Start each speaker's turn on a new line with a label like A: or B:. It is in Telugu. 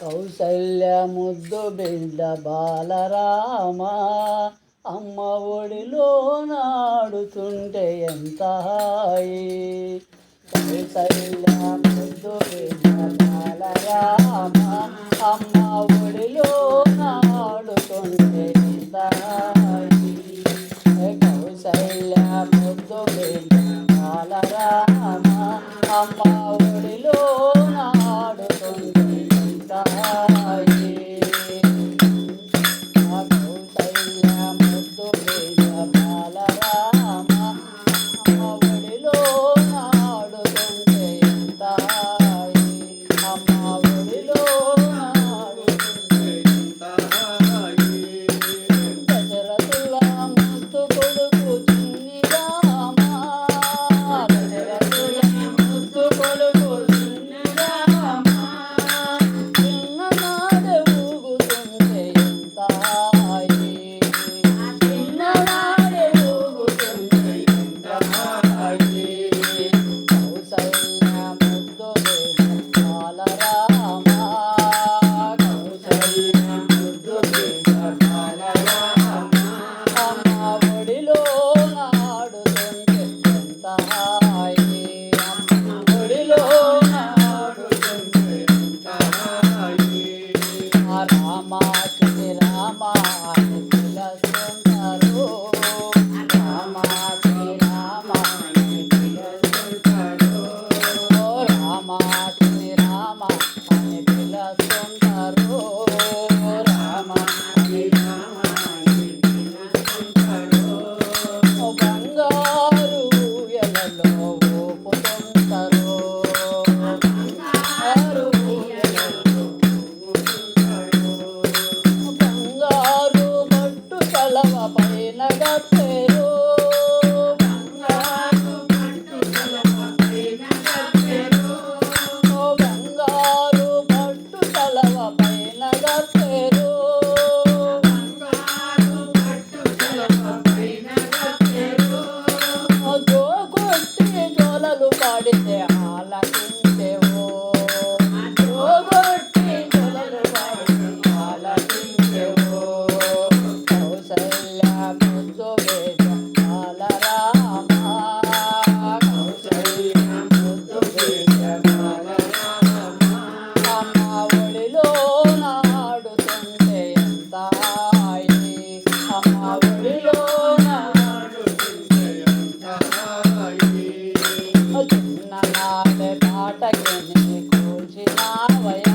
A: కౌశల్య ముద్దు బిడ్డ బాలరామ. అమ్మ ఒడిలో నాడుతుంటే ఎంత హాయి. కౌశల్య ముద్దు బిడ్డ బాలరామ. అమ్మ ఒడిలో నాడుతుంటే ఎంత హాయి. కౌశల్య ముద్దు బిడ్డ బాలరామ. అమ్మ Allah. చిన్న నాటే పాటకి నీ కూర్చినావయ్య